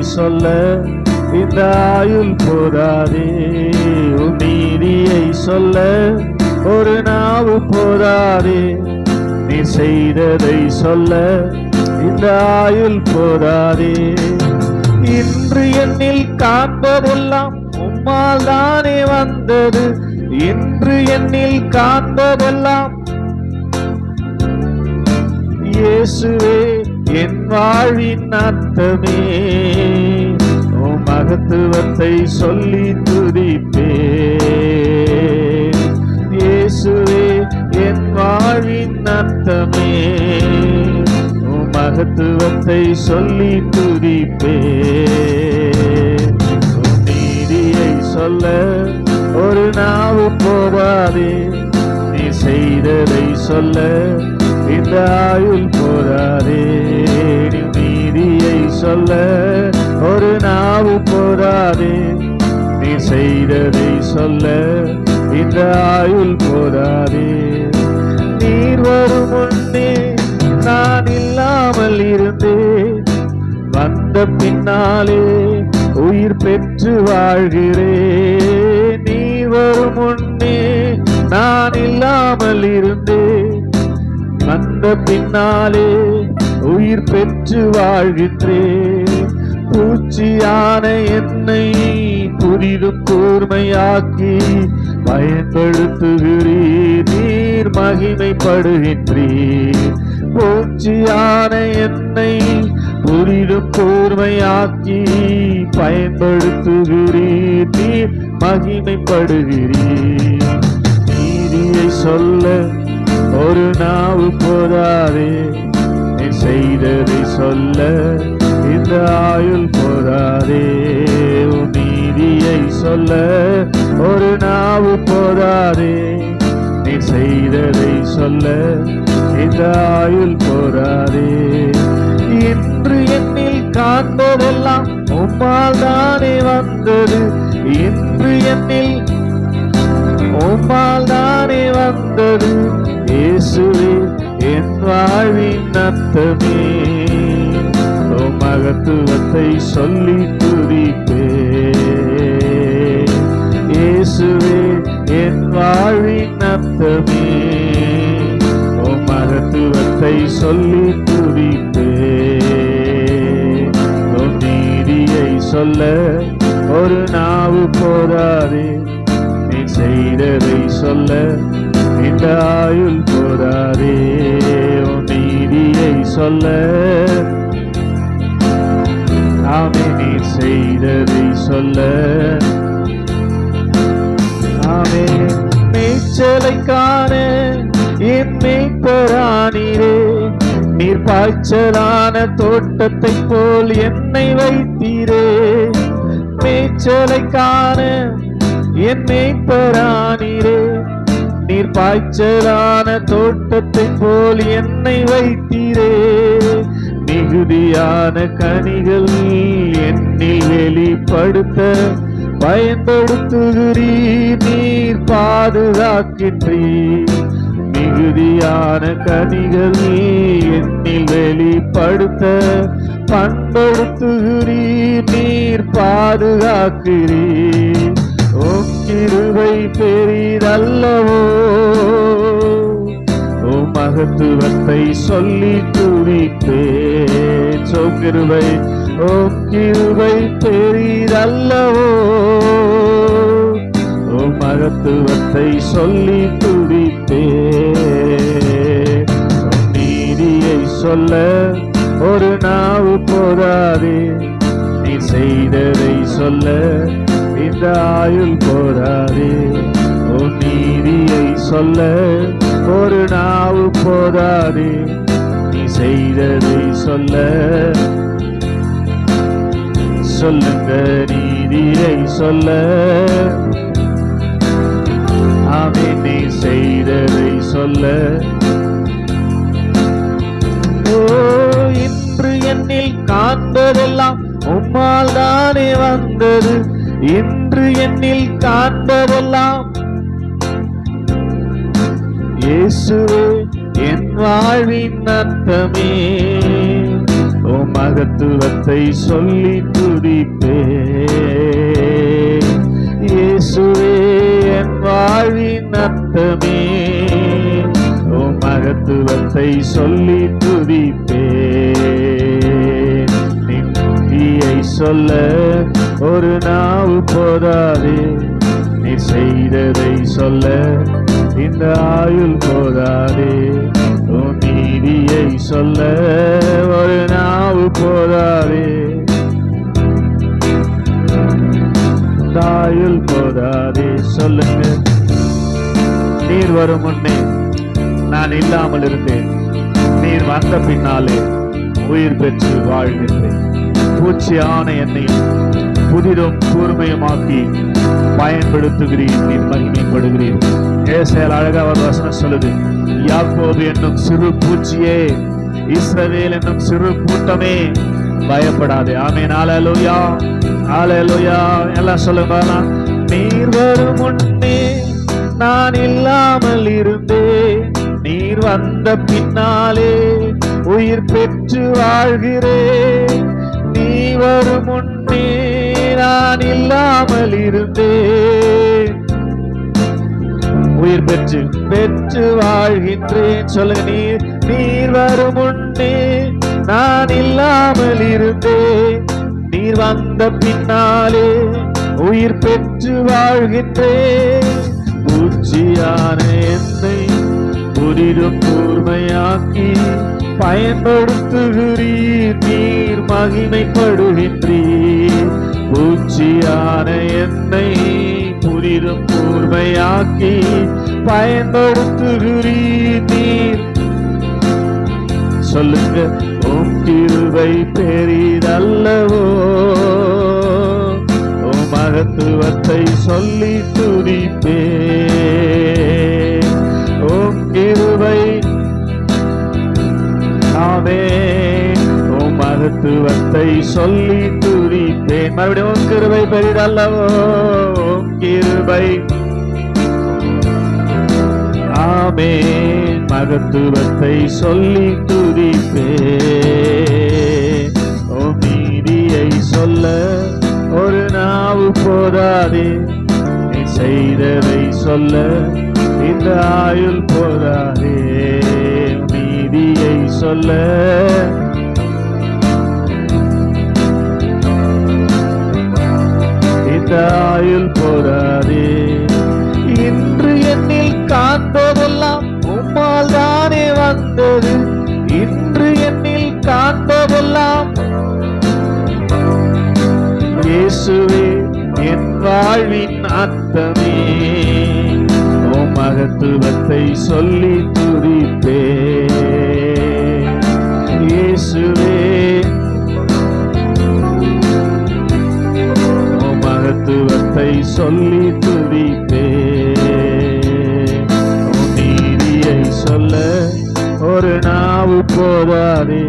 சொல்ல இந்த ஆயுள் போதாதே. உன் நீதியை சொல்ல ஒரு நாவு போதாதே. நீ செய்ததை சொல்ல இந்த ஆயுள் போதாதே. இன்று என்னில் காண்பதெல்லாம் உம்மால் தானே வந்தது. இன்று என்னில் காண்பதெல்லாம் இயேசுவே என் வாழ்வின் அர்த்தமே. ஓ மகத்துவத்தை சொல்லி துதிப்பே இயேசுவே என் வாழ்வின் அர்த்தமே. ஓ மகத்துவத்தை சொல்லி துதிப்பே நீதியை சொல்ல ஒரு நாவு போவாதே நீ செய்ததை சொல்ல இந்த ஆயுள் போராதே நீதியை சொல்ல ஒரு நாவு போராதே நீ செய்ததை சொல்ல இந்த ஆயுள் போராதே நீர் வரும் முன்னே நான் இல்லாமல் இருந்தேன். வந்த பின்னாலே உயிர் பெற்று வாழ்கிறேன். நீ வரும் முன்னே நான் இல்லாமல் இருந்தேன். பின்னாலே உயிர் பெற்று வாழ்கின்றேன் பூச்சியான என்னை புதிதும் கூர்மையாக்கி பயன்படுத்துகிறீர். நீர் மகிமைப்படுகின்றீர் பூச்சியான என்னை புதிதும் கூர்மையாக்கி பயன்படுத்துகிறீர். நீர் மகிமைப்படுகிறீர். நீதியை சொல்ல ஒரு நாவு போதாதே. நீ செய்ததை சொல்ல இந்த ஆயுள் போதாதே. உன் நீதியை சொல்ல ஒரு நாவு போதாதே. நீ செய்ததை சொல்ல இந்த ஆயுள் போதாதே. இன்று என்னில் காண்பதெல்லாம் உம்மால் தானே வந்தது. இன்று என்னில் உம்மால் தானே வந்தது. இயேசுவே என் வாழ்வின் அர்த்தமே. மகத்துவத்தை சொல்லி துதிப்பே இயேசுவே என் வாழ்வின் அர்த்தமே. உம் மகத்துவத்தை சொல்லி துதிப்பே நீதியை சொல்ல ஒரு நாவு போதாதே. நீ செய்ததை சொல்ல இந்த ஆயுள் போதாதே நீதியை சொல்ல. ஆமே நீர் செய்ததை சொல்ல. ஆமே மேய்ச்சலை காண என் நீர் பாய்ச்சலான தோட்டத்தை போல் என்னை வைத்தீரே. மேய்ச்சலை காண என் மேய்ப்பரானீரே. நீர் பாய்ச்சலான தோட்டத்தை போல் என்னை வைத்தீரே. மிகுதியான கனிகள் என்னில் வெளிப்படுத்த பயன்படுத்துகிறீர். நீர் பாதுகாக்கின்றீர். மிகுதியான கனிகள் என்னில் வெளிப்படுத்த பண்படுத்துகிறீர். நீர் பாதுகாக்கிறீர். உம் கிருபை பெரிதல்லவோ? ஓ மகத்துவத்தை சொல்லி துடிப்பே கிருபை ஓ கிருபை பெரிதல்லவோ? ஓ மகத்துவத்தை சொல்லி துடிப்பே நீதியை சொல்ல ஒரு நாவு போதாதே நீ செய்ததை சொல்ல இந்த ஆயுள் போதாதே உன் நீதியை சொல்ல ஒரு நாவு போதாதே. நீ செய்ததை சொல்ல. சொல்லுங்க நீதியை சொல்ல. ஆமே நீ செய்ததை சொல்ல. ஓ இன்று என்னில் காண்பதெல்லாம் உம்மால் தானே வந்தது. என்று என்னில் காண்பதெல்லாம். இயேசுவே என் வாழ்வின் அர்த்தமே. ஓ மகத்துவத்தை சொல்லி துடிப்பே இயேசுவே என் வாழ்வின் அர்த்தமே. ஓ மகத்துவத்தை சொல்லி துடிப்பே நிம்மதியை சொல்ல ஒரு நாவு போதாதே. நீ செய்ததை சொல்ல இந்த ஆயுள் போதாதே. உன் நீதியை சொல்ல ஒரு நாவு போதாதே. இந்த ஆயுள் போதாதே சொல்லுங்க. நீர் வரும் முன்னே நான் இல்லாமல் இருந்தேன். நீர் வந்த பின்னாலே உயிர் பெற்று வாழ்கின்றேன் பூச்சியான என்னை புதிதும் கூர்மையுமாக்கி பயன்படுத்துகிறீர் நீர் மகிமைப்படுகிறீர் ஏசையால் அழகா ஒரு வசனம் சொல்லுது யாக்கோபு என்னும் சிறு பூச்சியே இஸ்ரவேல் என்னும் சிறு கூட்டமே பயப்படாதே. ஆமென் ஹalleluya ஹalleluya. எல்லாம் சொல்லுங்க நீர் வரும் முன்னே நான் இல்லாமல் இருந்தேன். நீர் வந்த பின்னாலே உயிர் பெற்று வாழ்கிறேன். நீ வரும் முன்னே நான் இல்லாமல் இருந்தேன். உயிர் பெற்று பெற்று வாழ்கின்றேன். சொல்லுங்க நீர் நீர் வரும் முன்னே நான் இல்லாமல் இருந்தேன். நீர் வந்த பின்னாலே உயிர் பெற்று வாழ்கின்றேன். பூச்சியான என்னை புரிதும் கூர்மையாக்கி பயன்படுத்துகிறீர். நீர் மகிமைப்படுகின்றீர். பூச்சியான என்னை புரிதும் கூர்மையாக்கி பயன்படுத்துகிறீர் நீர். சொல்லுங்க உம் கிருவை பெரிதல்லவோ? உம் மகத்துவத்தை சொல்லி துடிப்பே உம் கிருவை ஆமே உம் மகத்துவத்தை சொல்லி தேன் மறுபடியும் உம் கிருபை பெரிதல்லவோ? கிருபை. ஆமே மகத்துவத்தை சொல்லி துதிப்பே. ஓ நீதியை சொல்ல ஒரு நாவு போதாதே. நீ செய்ததை சொல்ல இந்த ஆயுள் போதாதே. நீதியை சொல்ல இந்த ஆயுள் போராதே இன்று என்னில் காண்பதெல்லாம் உம்மால் தானே வந்தது. இன்று என்னில் காண்பதெல்லாம் இயேசுவே என் வாழ்வின் அர்த்தமே. ஓ மகத்துவத்தை சொல்லி துதிப்பே நாமத்தை சொல்லி துதிப்பே. நீதியை சொல்ல ஒரு நாவு போதாதே